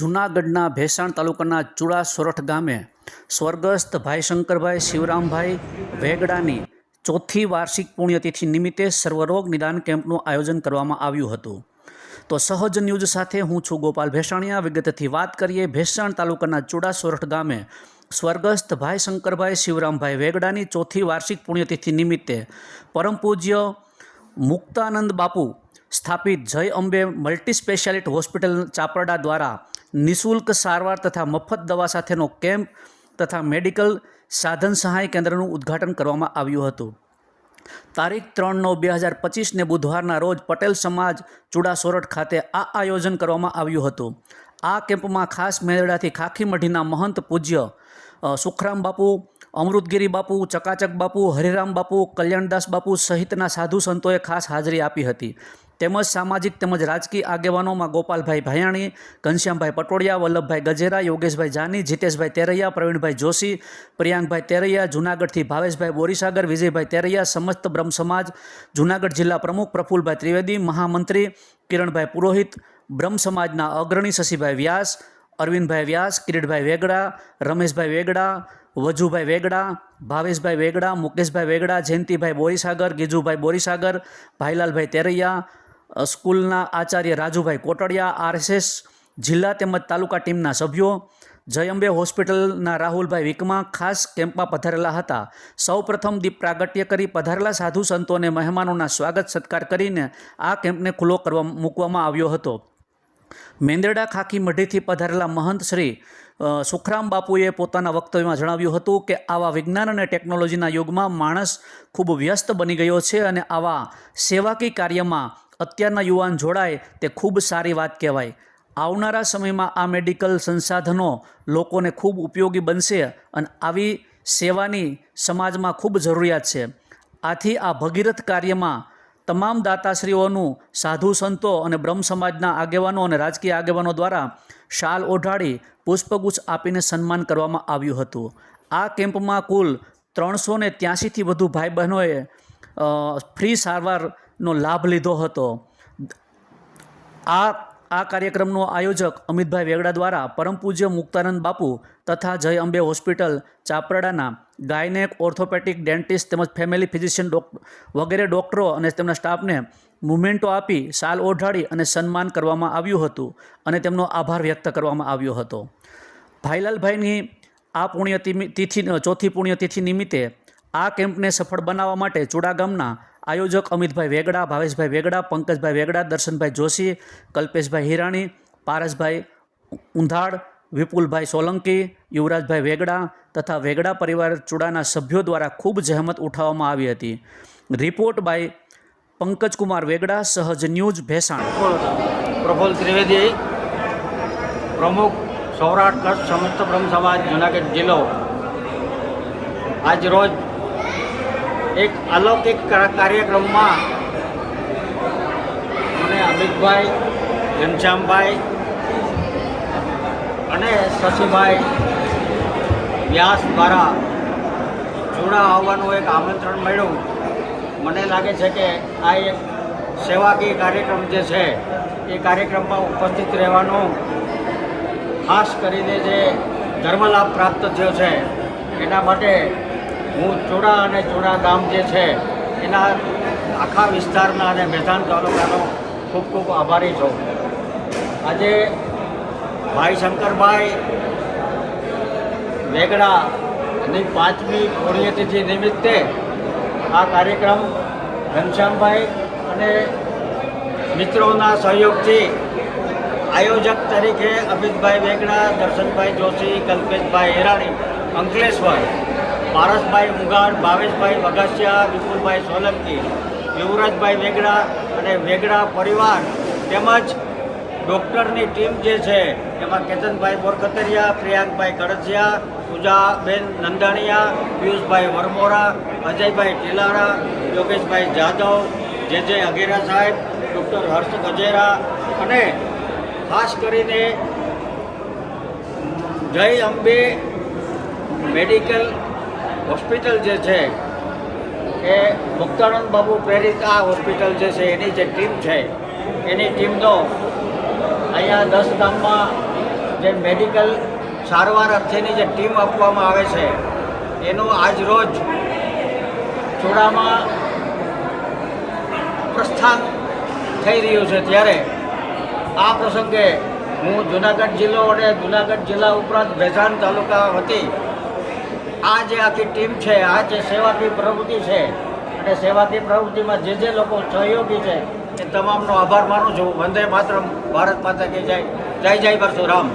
જૂનાગઢના ભેસાણ તાલુકાના ચુડા સોરઠ ગામે સ્વર્ગસ્થ ભાઈ શંકરભાઈ શિવરામભાઈ વેગડાની ચોથી વાર્ષિક પુણ્યતિથિ નિમિત્તે સર્વરોગ નિદાન કેમ્પનું આયોજન કરવામાં આવ્યું હતું. તો સહજ ન્યૂઝ સાથે હું છું ગોપાલ ભેસાણીયા. વિગતથી વાત કરીએ, ભેસાણ તાલુકાના ચુડા સોરઠ ગામે સ્વર્ગસ્થ ભાઈ શંકરભાઈ શિવરામભાઈ વેગડાની ચોથી વાર્ષિક પુણ્યતિથિ નિમિત્તે પરમ પૂજ્ય મુક્તાનંદ બાપુ સ્થાપિત Jai Ambe multi speciality hospital Chaparda દ્વારા નિઃશુલ્ક સારવાર તથા મફત દવા સાથેનો કેમ્પ તથા મેડિકલ સાધન સહાય કેન્દ્રનું ઉદ્ઘાટન કરવામાં આવ્યું હતું. તારીખ ત્રણ નવ બે હજાર પચીસને બુધવારના રોજ પટેલ સમાજ ચુડાસોરઠ ખાતે આ આયોજન કરવામાં આવ્યું હતું. આ કેમ્પમાં ખાસ મેળાથી ખાખી મઢીના મહંત પૂજ્ય સુખરામ બાપુ અમૃતગીરી બાપુ, ચકાચક બાપુ, હરિરામ બાપુ, કલ્યાણદાસ બાપુ સહિતના સાધુ સંતોએ ખાસ હાજરી આપી હતી. તેમજ સામાજિક તેમજ રાજકીય આગેવાનોમાં ગોપાલભાઈ ભાયાણી, ઘનશ્યામભાઈ પટોડિયા વલ્લભભાઈ ગજેરા, યોગેશભાઈ જાની, જીતેશભાઈ તેરૈયા, પ્રવીણભાઈ જોશી, પ્રિયાંકભાઈ તેરૈયા, જૂનાગઢથી ભાવેશભાઈ બોરીસાગર, વિજયભાઈ તેરૈયા, સમસ્ત બ્રહ્મ સમાજ, જૂનાગઢ જિલ્લા પ્રમુખ પ્રફુલભાઈ ત્રિવેદી, મહામંત્રી કિરણભાઈ પુરોહિત, બ્રહ્મ સમાજના અગ્રણી શશીભાઈ વ્યાસ, અરવિંદભાઈ વ્યાસ, કિરીટભાઈ વેગડા, રમેશભાઈ વેગડા વજુભાઈ વેગડા, ભાવેશભાઈ વેગડા, મુકેશભાઈ વેગડા, જયંતિભાઈ બોરીસાગર, ગીજુભાઈ બોરીસાગર, ભાઈલાલભાઈ તેરૈયા સ્કૂલના આચાર્ય રાજુભાઈ કોટડિયા, આરએસએસ જિલ્લા તેમજ તાલુકા ટીમના સભ્યો, જયંબે હોસ્પિટલના રાહુલભાઈ વિકમા, ખાસ કેમ્પમાં પધારેલા હતા. સૌ પ્રથમ દીપ પ્રાગટ્ય કરી પધારેલા સાધુ સંતો અને મહેમાનોના સ્વાગત સત્કાર કરીને આ કેમ્પને ખુલ્લો કરવા મૂકવામાં આવ્યો હતો. મેંદરડા ખાકી મઢીથી પધારેલા મહંત શ્રી સુખરામ બાપુએ પોતાના વક્તવ્યમાં જણાવ્યું હતું કે આવા વિજ્ઞાન અને ટેકનોલોજીના યુગમાં માણસ ખૂબ વ્યસ્ત બની ગયો છે અને આવા સેવાકી કાર્યમાં અત્યારના યુવાન જોડાય તે ખૂબ સારી વાત કહેવાય. આવનારા સમયમાં આ મેડિકલ સંસાધનો લોકોને ખૂબ ઉપયોગી બનશે અને આવી સેવાની સમાજમાં ખૂબ જરૂરિયાત છે. આથી આ ભગીરથ કાર્યમાં તમામ દાતાશ્રીઓનું, સાધુ સંતો અને બ્રહ્મ સમાજના આગેવાનો અને રાજકીય આગેવાનો દ્વારા શાલ ઓઢાડી પુષ્પગુચ્છ આપીને સન્માન કરવામાં આવ્યું હતું. આ કેમ્પમાં કુલ ત્રણસો ને ત્યાંસીથી વધુ ભાઈ બહેનોએ ફ્રી સારવારનો લાભ લીધો હતો. આ આ કાર્યક્રમનો આયોજક અમિતભાઈ વેગડા દ્વારા પરમ પૂજ્ય મુક્તાનંદ બાપુ તથા જય અંબે હોસ્પિટલ, ચાપરાડાના ગાયનેક ઓર્થોપેટિક ડેન્ટિસ્ટ તેમજ ફેમિલી ફિઝિશિયન વગેરે ડૉક્ટરો અને તેમના સ્ટાફને મુમેન્ટો આપી શાલ ઓઢાડી અને સન્માન કરવામાં આવ્યું હતું અને તેમનો આભાર વ્યક્ત કરવામાં આવ્યો હતો. ભાઈલાલભાઈની આ પુણ્યતિથિ તિથિ, ચોથી પુણ્યતિથિ નિમિત્તે આ કેમ્પને સફળ બનાવવા માટે ચુડા ગામના આયોજક અમિતભાઈ વેગડા, ભાવેશભાઈ વેગડા, પંકજભાઈ વેગડા, દર્શનભાઈ જોશી, કલ્પેશભાઈ હિરાણી, પારસભાઈ ઉંધાડ વિપુલભાઈ સોલંકી, યુવરાજભાઈ વેગડા તથા વેગડા પરિવાર ચૂડાના સભ્યો દ્વારા ખૂબ જહેમત ઉઠાવવામાં આવી હતી. રિપોર્ટ બાય પંકજકુમાર વેગડા, સહજ ન્યૂઝ ભેસાણ. પ્રફુલ ત્રિવેદી પ્રમુખ સૌરાષ્ટ્ર કચ્છ સમસ્ત બ્રહ્મ સમાજ જુનાગઢ જિલ્લો. આજ રોજ એક અલૌકિક કાર્યક્રમમાં મને અમિતભાઈ, ઘનશ્યામભાઈ અને શશીભાઈ વ્યાસ દ્વારા ચૂડા આવવાનું એક આમંત્રણ મળ્યું. મને લાગે છે કે આ એક સેવાકીય કાર્યક્રમ જે છે, એ કાર્યક્રમમાં ઉપસ્થિત રહેવાનો ખાસ કરીને જે ધર્મલાભ પ્રાપ્ત થયો છે, એના માટે હું ચૂડા અને ચૂડા ગામ જે છે, એના આખા વિસ્તારના અને મેદાન તાલુકાનો ખૂબ ખૂબ આભારી છું. આજે ભાઈ શંકરભાઈ વેગડાની પાંચમી પુણ્યતિથિ નિમિત્તે આ કાર્યક્રમ ઘનશ્યામભાઈ અને મિત્રોના સહયોગથી આયોજક તરીકે અમિતભાઈ વેગડા, દર્શનભાઈ જોશી, કલ્પેશભાઈ હેરાણી અંકલેશ્વર પારસભાઈ ઉગાડ ભાવેશભાઈ વગાસિયા, વિપુલભાઈ સોલંકી, યુવરાજભાઈ વેગડા અને વેગડા પરિવાર તેમજ ડૉક્ટરની ટીમ જે છે, એમાં કેતનભાઈ બોરકતરિયા, પ્રિયાંકભાઈ કડસિયા પૂજાબેન નંદાણીયા, પિયુષભાઈ વરમોરા, અજયભાઈ ટીલારા યોગેશભાઈ જાદવ, જે જે અઘેરા સાહેબ, ડૉક્ટર હર્ષ ગજેરા અને ખાસ કરીને જય અંબે મેડિકલ હોસ્પિટલ જે છે, એ મુક્તાનંદ બાબુ પ્રેરિત આ હોસ્પિટલ જે છે, એની જે ટીમ છે, એની ટીમનો અહીંયા દસ ગામમાં જે મેડિકલ સારવાર અર્થેની જે ટીમ આપવામાં આવે છે, એનું આજ રોજ ચૂડામાં પ્રસ્થાન થઈ રહ્યું છે ત્યારે. આ પ્રસંગે હું જુનાગઢ જિલ્લો અને જુનાગઢ જિલ્લા ઉપરાંત ભેજાન તાલુકા વતી આ જે આખી ટીમ છે આ જે સેવાકીય પ્રવૃત્તિ છે. અને સેવાકીય પ્રવૃત્તિમાં જે જે લોકો સહયોગી છે, એ તમામનો આભાર માનું છું. વંદે માતરમ, ભારત માતા કે જય. જય જય પરશુરામ